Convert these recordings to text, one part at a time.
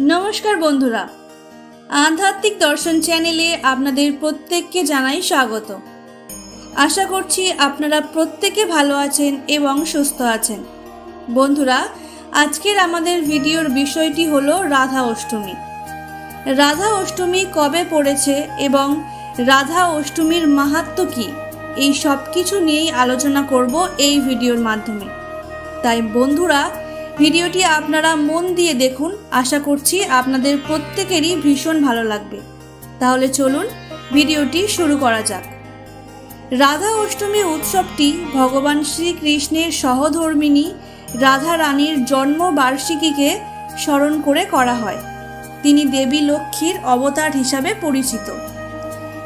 নমস্কার বন্ধুরা। আধ্যাত্মিক দর্শন চ্যানেলে আপনাদের প্রত্যেককে জানাই স্বাগত। আশা করছি আপনারা প্রত্যেকে ভালো আছেন এবং সুস্থ আছেন। বন্ধুরা, আজকের আমাদের ভিডিওর বিষয়টি হলো রাধা অষ্টমী। রাধা অষ্টমী কবে পড়েছে এবং রাধা অষ্টমীর মাহাত্ম কী? এই সব কিছু নিয়েই আলোচনা করব এই ভিডিওর মাধ্যমে। তাই বন্ধুরা ভিডিওটি আপনারা মন দিয়ে দেখুন। আশা করছি আপনাদের প্রত্যেকেরই ভীষণ ভালো লাগবে। তাহলে চলুন ভিডিওটি শুরু করা যাক। রাধা অষ্টমী উৎসবটি ভগবান শ্রীকৃষ্ণের সহধর্মিণী রাধা রানীর জন্মবার্ষিকীকে স্মরণ করে করা হয়। তিনি দেবী লক্ষ্মীর অবতার হিসাবে পরিচিত।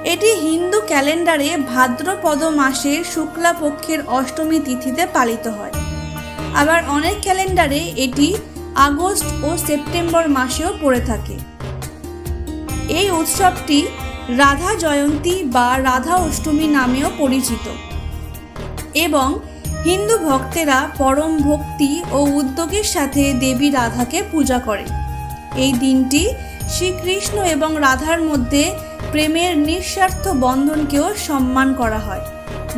এটি হিন্দু ক্যালেন্ডারে ভাদ্রপদ মাসের শুক্লাপক্ষের অষ্টমী তিথিতে পালিত হয়। আবার অনেক ক্যালেন্ডারে এটি আগস্ট ও সেপ্টেম্বর মাসেও পড়ে থাকে। এই উৎসবটি রাধা জয়ন্তী বা রাধা অষ্টমী নামেও পরিচিত এবং হিন্দু ভক্তেরা পরম ভক্তি ও উদ্যোগের সাথে দেবী রাধাকে পূজা করে। এই দিনটি শ্রীকৃষ্ণ এবং রাধার মধ্যে প্রেমের নিঃস্বার্থ বন্ধনকেও সম্মান করা হয়,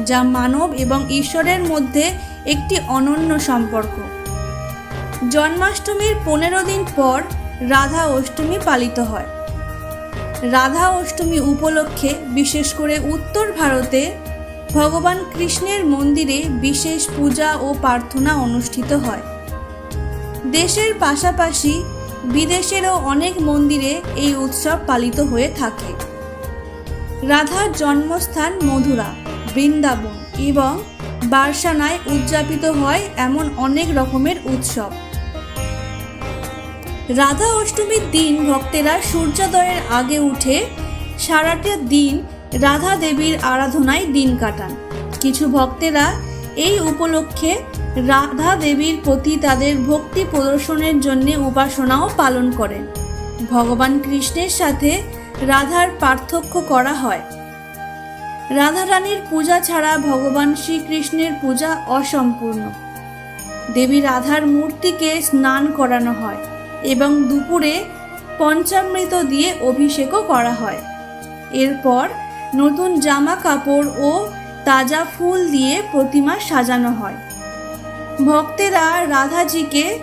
যা মানব এবং ঈশ্বরের মধ্যে একটি অনন্য সম্পর্ক। জন্মাষ্টমীর পনেরো দিন পর রাধা অষ্টমী পালিত হয়। রাধা অষ্টমী উপলক্ষে বিশেষ করে উত্তর ভারতে ভগবান কৃষ্ণের মন্দিরে বিশেষ পূজা ও প্রার্থনা অনুষ্ঠিত হয়। দেশের পাশাপাশি বিদেশেরও অনেক মন্দিরে এই উৎসব পালিত হয়ে থাকে। রাধার জন্মস্থান মধুরা বৃন্দাবন এবং বার্সানায় উদযাপিত হয় এমন অনেক রকমের উৎসব। রাধা অষ্টমীর দিন ভক্তেরা সূর্যোদয়ের আগে উঠে সারাটা দিন রাধা দেবীর আরাধনায় দিন কাটান। কিছু ভক্তেরা এই উপলক্ষে রাধা দেবীর প্রতি তাদের ভক্তি প্রদর্শনের জন্য উপাসনাও পালন করেন। ভগবান কৃষ্ণের সাথে রাধার পার্থক্য করা হয়। রাধারানীর পূজা ছাড়া ভগবান শ্রীকৃষ্ণের পূজা অসম্পূর্ণ। দেবী রাধার মূর্তিকে স্নান করানো হয় এবং দুপুরে পঞ্চামৃত দিয়ে অভিষেকও করা হয়। এরপর নতুন জামা কাপড় ও তাজা ফুল দিয়ে প্রতিমা সাজানো হয়। ভক্তেরা রাধাজিকে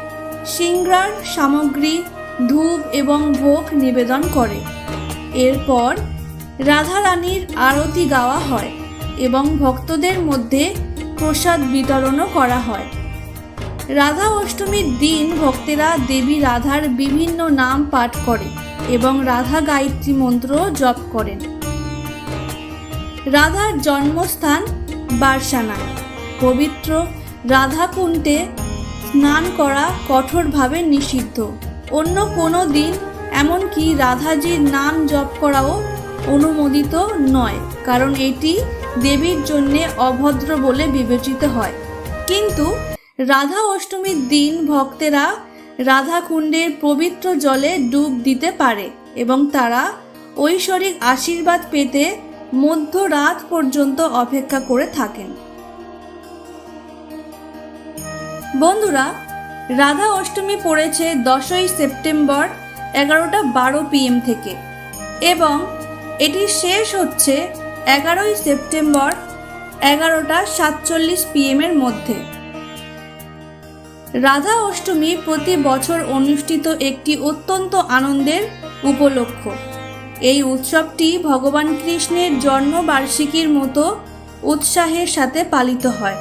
সিংরার সামগ্রী, ধূপ এবং ভোগ নিবেদন করে। এরপর রাধা রানীর আরতি গাওয়া হয় এবং ভক্তদের মধ্যে প্রসাদ বিতরণও করা হয়। রাধা অষ্টমীর দিন ভক্তেরা দেবী রাধার বিভিন্ন নাম পাঠ করে এবং রাধা গায়ত্রী মন্ত্র জপ করেন। রাধার জন্মস্থান বারসানায়। পবিত্র রাধাকুণ্ডে স্নান করা কঠোরভাবে নিষিদ্ধ। অন্য কোনো দিন এমনকি রাধাজির নাম জপ করাও অনুমোদিত নয়, কারণ এটি দেবীর জন্যে অভদ্র বলে বিবেচিত হয়। কিন্তু রাধা অষ্টমীর দিন ভক্তেরা রাধাকুণ্ডের পবিত্র জলে ডুব দিতে পারে এবং তারা ঐশ্বরিক আশীর্বাদ পেতে মধ্যরাত পর্যন্ত অপেক্ষা করে থাকেন। বন্ধুরা, রাধা অষ্টমী পড়েছে দশই সেপ্টেম্বর এগারোটা বারো পিএম থেকে এবং এটি শেষ হচ্ছে এগারোই সেপ্টেম্বর এগারোটা সাতচল্লিশ পিএমের মধ্যে। রাধা অষ্টমী প্রতি বছর অনুষ্ঠিত একটি অত্যন্ত আনন্দের উপলক্ষ। এই উৎসবটি ভগবান কৃষ্ণের জন্মবার্ষিকীর মতো উৎসাহের সাথে পালিত হয়।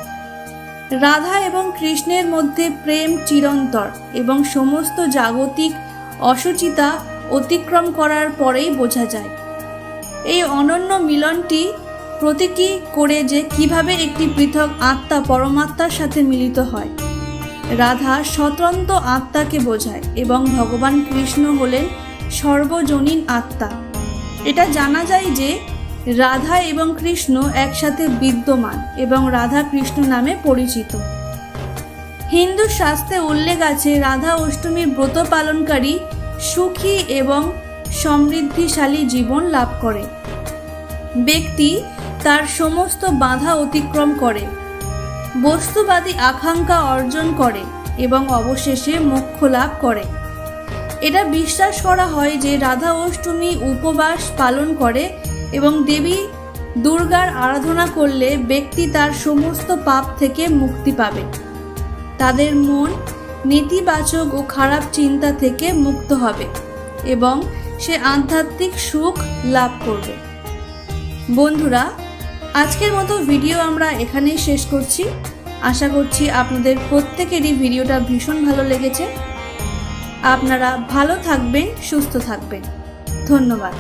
রাধা এবং কৃষ্ণের মধ্যে প্রেম চিরন্তর এবং সমস্ত জাগতিক অসুচিতা অতিক্রম করার পরেই বোঝা যায়। এই অনন্য মিলনটি প্রতীকী করে যে কীভাবে একটি পৃথক আত্মা পরমাত্মার সাথে মিলিত হয়। রাধা স্বতন্ত্র আত্মাকে বোঝায় এবং ভগবান কৃষ্ণ হলেন সর্বজনীন আত্মা। এটা জানা যায় যে রাধা এবং কৃষ্ণ একসাথে বিদ্যমান এবং রাধা কৃষ্ণ নামে পরিচিত। হিন্দু শাস্ত্রে উল্লেখ আছে, রাধা অষ্টমী ব্রত পালনকারী সুখী এবং সমৃদ্ধিশালী জীবন লাভ করে। ব্যক্তি তার সমস্ত বাধা অতিক্রম করে, বস্তুবাদী আকাঙ্ক্ষা অর্জন করে এবং অবশেষে মোক্ষ লাভ করে। এটা বিশ্বাস করা হয় যে রাধা অষ্টমী উপবাস পালন করে এবং দেবী দুর্গার আরাধনা করলে ব্যক্তি তার সমস্ত পাপ থেকে মুক্তি পাবে। তাদের মন নেতিবাচক ও খারাপ চিন্তা থেকে মুক্ত হবে এবং সে আধ্যাত্মিক সুখ লাভ করবে। বন্ধুরা, আজকের মতো ভিডিও আমরা এখানেই শেষ করছি। আশা করছি আপনাদের প্রত্যেকেরই ভিডিওটা ভীষণ ভালো লেগেছে। আপনারা ভালো থাকবেন, সুস্থ থাকবেন। ধন্যবাদ।